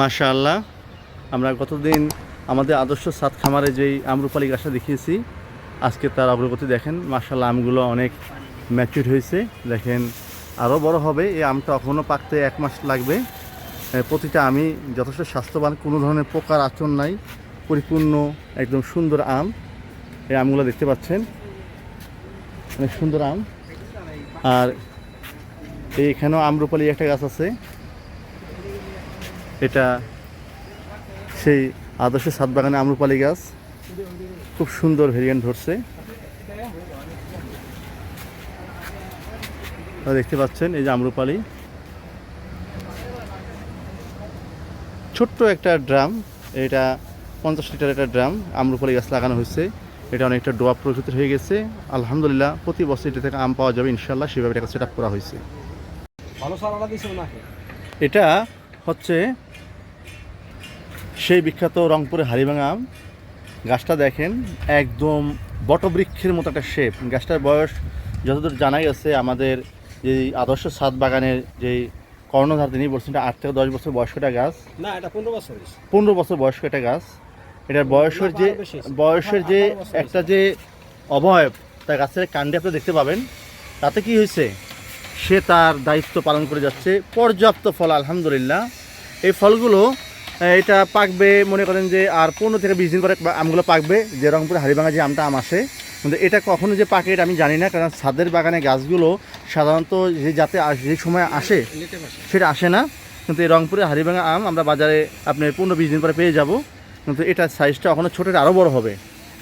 মাশাআল্লাহ। আমরা গতদিন আমাদের আদর্শ সাত খামারে যেই আমরুপালি গাছটা দেখিয়েছি, আজকে তার অগ্রগতি দেখেন। মাশাআল্লাহ, আমগুলো অনেক ম্যাচিউর হয়েছে। দেখেন, আরও বড় হবে। এই আমটা এখনও পাকতে এক মাস লাগবে। প্রতিটা আমি যথেষ্ট স্বাস্থ্যবান, কোনো ধরনের পোকার আচরণ নাই। পরিপূর্ণ, একদম সুন্দর আম। এই আমগুলো দেখতে পাচ্ছেন। অনেক সুন্দর আম। আর এই এখানেও আমরুপালি একটা গাছ আছে। এটা সেই আদর্শ সাত বাগানে আমরুপালি গাছ। খুব সুন্দর ভেরিয়েন্ট ধরছে। দেখতে পাচ্ছেন এই যে আমরুপালি। ছোট্ট একটা ড্রাম এটা পঞ্চাশ লিটার একটা ড্রাম আমরুপালি গাছ লাগানো হয়েছে। এটা অনেকটা ডোয়া প্রকৃতির হয়ে গেছে। আলহামদুলিল্লাহ প্রতি বছর এটা থেকে আম পাওয়া যাবে ইনশাল্লাহ সেভাবে এটা সেট আপ করা হয়েছে। এটা হচ্ছে সেই বিখ্যাত রংপুরের হারিভাঙা আম। গাছটা দেখেন একদম বটবৃক্ষের মতো একটা শেপ গাছটার বয়স যতদূর জানাই আছে আমাদের যে আদর্শ সাত বাগানের যে কর্ণধার তিনি বলছেন এটা আট থেকে দশ বছর বয়স্ক একটা গাছ। না এটা পনেরো বছর পনেরো বছর বয়স্ক একটা গাছ। এটার বয়সের যে। বয়সের যে একটা যে অবয়ব তা গাছের কাণ্ডে আপনি দেখতে পাবেন। তাতে কি হয়েছে? সে তার দায়িত্ব পালন করে যাচ্ছে। পর্যাপ্ত ফল আলহামদুলিল্লাহ। এই ফলগুলো এটা পাকবে, মনে করেন যে, আর পনেরো থেকে বিশ দিন পরে আমগুলো পাকবে, যে রংপুরে হারিভাঙা যে আমটা আম আসে। কিন্তু এটা কখনো যে পাকে, এটা আমি জানি না, কারণ ছাদের বাগানে গাছগুলো সাধারণত যে যাতে যে সময় আসে, সেটা আসে না। কিন্তু এই রংপুরে হারিভাঙা আম আমরা বাজারে আপনি পনেরো বিশ দিন পরে পেয়ে যাব। কিন্তু এটার সাইজটা এখনও ছোটো আরও বড় হবে।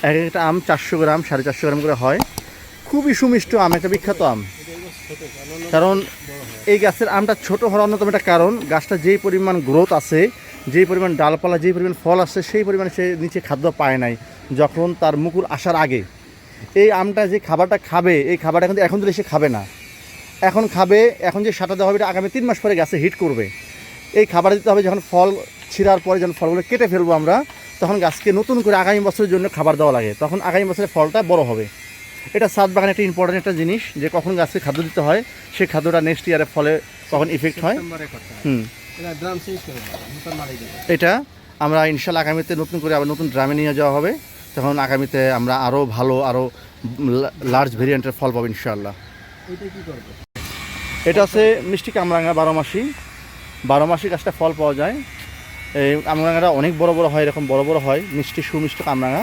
এক একটা আম চারশো গ্রাম, সাড়ে চারশো গ্রাম করে হয়। খুবই সুমিষ্ট আম, একটা বিখ্যাত আম। কারণ এই গাছের আমটা ছোট হওয়ার অন্যতম একটা কারণ, গাছটা যেই পরিমাণ গ্রোথ আছে যেই পরিমাণ ডালপালা, যেই পরিমাণ ফল আসছে, সেই পরিমাণে সে নিচে খাদ্য পায় নাই। যখন তার মুকুল আসার আগে এই আমটা যে খাবারটা খাবে, এই খাবারটা কিন্তু এখন দিলে সে খাবে না। এখন খাবে, এখন যে সাটা দেওয়া হবে, এটা আগামী তিন মাস পরে গাছে হিট করবে। এই খাবার দিতে হবে যখন ফল ছিঁড়ার পরে, যখন ফলগুলো কেটে ফেলব আমরা, তখন গাছকে নতুন করে আগামী বছরের জন্য খাবার দেওয়া লাগে। তখন আগামী বছরের ফলটা বড় হবে। এটা সাত বাগানে একটা ইম্পর্টেন্ট একটা জিনিস যে কখন গাছকে খাদ্য দিতে হয় সেই খাদ্যটা নেক্সট ইয়ারে ফলে কখন ইফেক্ট হয়। হুম। এটা আমরা ইনশাল্লাহ আগামীতে নতুন করে আবার নতুন ড্রামে নিয়ে যাওয়া হবে। তখন আগামীতে আমরা আরও ভালো আরও লার্জ ভেরিয়েন্টের ফল পাবো ইনশাল্লাহ এটা আছে মিষ্টি কামরাঙা বারো মাসি। বারো মাসি গাছটা ফল পাওয়া যায়। এই কামরাঙাটা অনেক বড় বড় হয় এরকম বড় বড় হয়। মিষ্টি সুমিষ্টি কামরাঙা।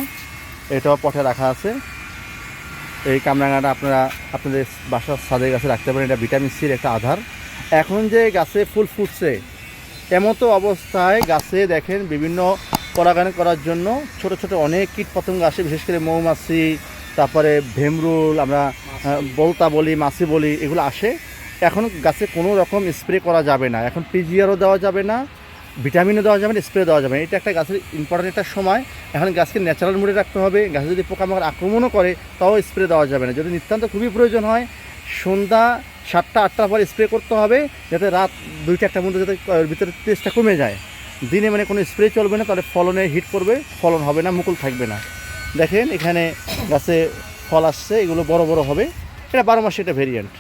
এটাও পটে রাখা আছে। এই কামরাঙাটা আপনারা আপনাদের বাসার ছাদের গাছে রাখতে পারেন এটা ভিটামিন সির একটা আধার। এখন যে গাছে ফুল ফুটছে এমতো অবস্থায় গাছে দেখেন বিভিন্ন পরাগায়ন করার জন্য ছোট ছোট অনেক কীট পতঙ্গ আসে বিশেষ করে মৌমাছি তারপরে ভেমরুল আমরা বলতা বলি মাছি বলি এগুলো আসে। এখন গাছে কোনো রকম স্প্রে করা যাবে না এখন পিজিআরও দেওয়া যাবে না। ভিটামিনও দেওয়া যাবে না স্প্রে দেওয়া যাবে। এটা একটা গাছের ইম্পর্টেন্ট একটা সময়। এখন গাছকে ন্যাচারাল মুডে রাখতে হবে। গাছে যদি পোকামাকড় আক্রমণও করে, তাও স্প্রে দেওয়া যাবে না। যদি নিতান্ত খুবই প্রয়োজন হয়, সন্ধ্যা সাতটা, আটটার পর স্প্রে করতে হবে, যাতে রাত দুইটা একটার মধ্যে যাতে ভিতরে তেজটা কমে যায়। দিনে মানে কোনো স্প্রে চলবে না, তাহলে ফলনে হিট করবে, ফলন হবে না, মুকুল থাকবে না। দেখেন, এখানে গাছে ফল আসছে, এগুলো বড় বড় হবে। এটা বারো মাসে এটা ভেরিয়েন্ট